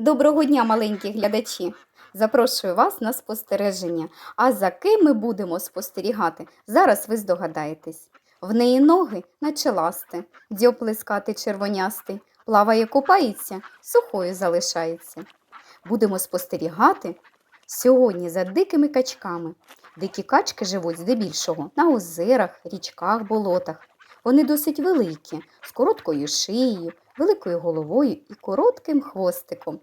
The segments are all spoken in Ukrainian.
Доброго дня, маленькі глядачі! Запрошую вас на спостереження. А за ким ми будемо спостерігати? Зараз ви здогадаєтесь. В неї ноги наче ласти, дзьоб плескати червонястий, плаває, купається, сухою залишається. Будемо спостерігати сьогодні за дикими качками. Дикі качки живуть здебільшого на озерах, річках, болотах. Вони досить великі, з короткою шиєю, великою головою і коротким хвостиком.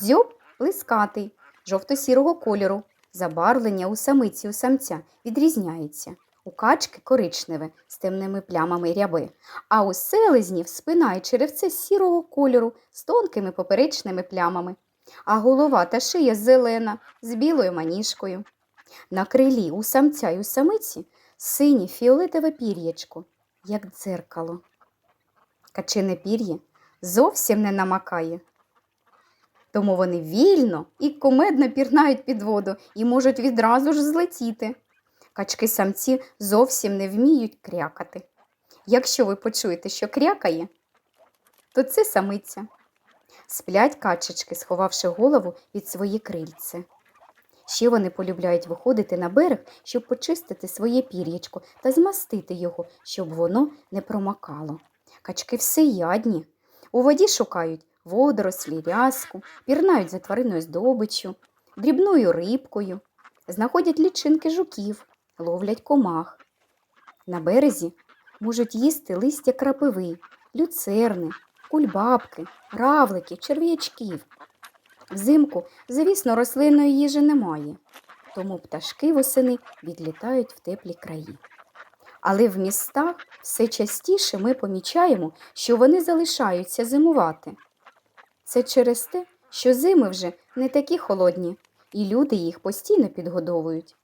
Дзьоб плескатий, жовто-сірого кольору. Забарвлення у самиці у самця відрізняється. У качки коричневе з темними плямами ряби, а у селезнів спина і черевце сірого кольору з тонкими поперечними плямами, а голова та шия зелена з білою маніжкою. На крилі у самця і у самиці синє фіолетове пір'ячко, як дзеркало. Качине пір'я зовсім не намакає. Тому вони вільно і кумедно пірнають під воду і можуть відразу ж злетіти. Качки самці зовсім не вміють крякати. Якщо ви почуєте, що крякає, то це самиця. Сплять качечки, сховавши голову від своє крильце. Ще вони полюбляють виходити на берег, щоб почистити своє пір'ячко та змастити його, щоб воно не промакало. Качки всеядні. У воді шукають водорослі, рязку, пірнають за твариною здобиччю, дрібною рибкою, знаходять лічинки жуків, ловлять комах. На березі можуть їсти листя крапиви, люцерни, кульбабки, равликів, черв'ячків. Взимку, звісно, рослинної їжі немає, тому пташки восени відлітають в теплі краї. Але в містах все частіше ми помічаємо, що вони залишаються зимувати. Це через те, що зими вже не такі холодні, і люди їх постійно підгодовують.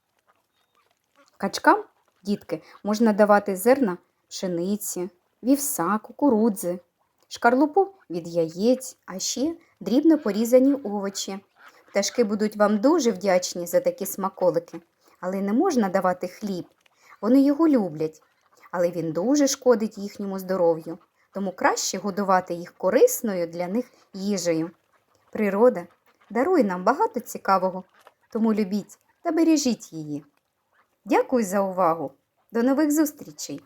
Качкам, дітки, можна давати зерна пшениці, вівса, кукурудзи, шкарлупу від яєць, а ще дрібно порізані овочі. Пташки будуть вам дуже вдячні за такі смаколики, але не можна давати хліб. Вони його люблять, але він дуже шкодить їхньому здоров'ю, тому краще годувати їх корисною для них їжею. Природа дарує нам багато цікавого, тому любіть та бережіть її. Дякую за увагу. До нових зустрічей!